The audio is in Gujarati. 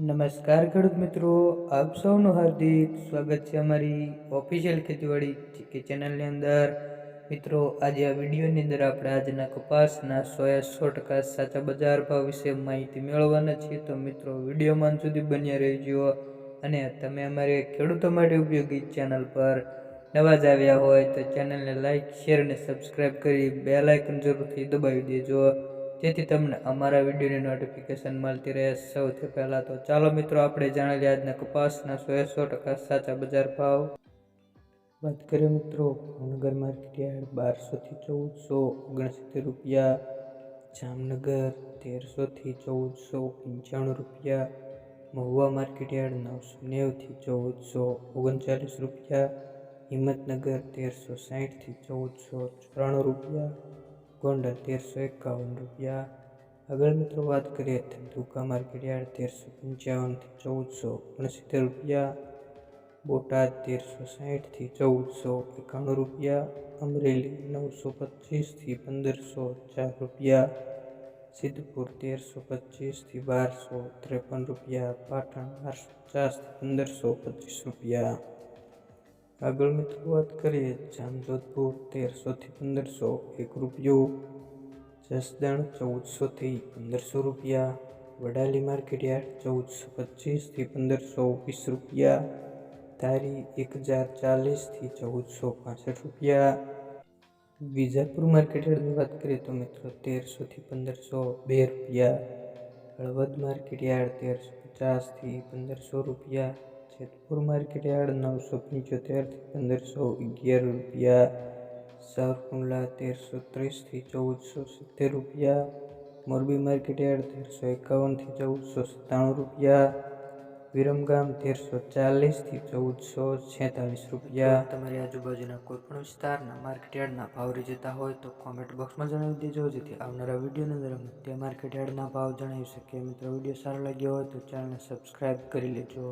નમસ્કાર ખેડૂત મિત્રો, આપ સૌનું હાર્દિક સ્વાગત છે અમારી ઓફિશિયલ ખેતીવાડી કે ચેનલની અંદર. મિત્રો, આજે આ વિડીયોની અંદર આપણે આજના કપાસના સોયા સો ટકા સાચા બજાર ભાવ વિશે માહિતી મેળવવાના છીએ. તો મિત્રો વિડીયોમાં સુધી બન્યા રહેજો અને તમે અમારે ખેડૂતો માટે ઉપયોગી ચેનલ પર નવા જ આવ્યા હોય તો ચેનલને લાઇક શેર અને સબસ્ક્રાઈબ કરી બે લાઇકન જરૂરથી દબાવી દેજો. જેથી તમને અમારા વિડીયોની નોટિફિકેશન મળતી રહે સૌથી પહેલાં તો ચાલો મિત્રો, આપણે જાણી આજના કપાસના સો સો ટકા સાચા બજાર ભાવ. વાત કરીએ મિત્રો, ભાવનગર માર્કેટ યાર્ડ બારસોથી ચૌદસો ઓગણસિત્તેર રૂપિયા, જામનગર તેરસોથી ચૌદસો પંચાણું રૂપિયા, મહુવા માર્કેટ યાર્ડ નવસો નેવથી ચૌદસો ઓગણચાલીસ રૂપિયા, હિંમતનગર તેરસો સાહીઠથી ચૌદસો ચોરાણું રૂપિયા ગોંડલ તેરસો એકાવન રૂપિયા આગળ મિત્રો વાત કરીએ તો ધુકા માર્કેટ યાર્ડ તેરસો પંચાવનથી ચૌદસો ઓગણસિત્તેર રૂપિયા બોટાદ તેરસો સાહીઠથી ચૌદસો એકાણું રૂપિયા અમરેલી નવસો પચીસથી પંદરસો ચાર રૂપિયા સિદ્ધપુર તેરસો પચીસથી બારસો ત્રેપન રૂપિયા પાટણ બારસો પચાસથી પંદરસો પચીસ રૂપિયા આગળ મિત્રો વાત કરીએ જામજોધપુર તેરસોથી પંદરસો. એક રૂપિયો. જસદણ ચૌદસોથી પંદરસો રૂપિયા. વડાલી માર્કેટ યાર્ડ ચૌદસો પચીસથી પંદરસો વીસ રૂપિયા. ધારી એક હજાર ચાલીસથી ચૌદસો પાસઠ રૂપિયા. વિજાપુર માર્કેટ યાર્ડની વાત કરીએ તો મિત્રો તેરસોથી પંદરસો બે રૂપિયા. હળવદ માર્કેટ યાર્ડ તેરસો પચાસથી પંદરસો રૂપિયા. જેતપુર માર્કેટ યાર્ડ નવસો પંચોતેરથી પંદરસો અગિયાર રૂપિયા સારકુંડલા તેરસો ત્રીસથી ચૌદસો સિત્તેર રૂપિયા, મોરબી માર્કેટ યાર્ડ તેરસો એકાવનથી ચૌદસો સત્તાણું રૂપિયા, વિરમગામ તેરસો ચાલીસથી ચૌદસો છેતાલીસ રૂપિયા. તમારી આજુબાજુના કોઈપણ વિસ્તારના માર્કેટ યાર્ડના ભાવ જતા હોય તો કોમેન્ટ બોક્સમાં જણાવી દેજો, જેથી આવનારા વિડીયોની અમે તે માર્કેટ યાર્ડના ભાવ જણાવી શકીએ. મિત્રો, વીડિયો સારો લાગ્યો હોય તો ચેનલને સબસ્ક્રાઈબ કરી લેજો.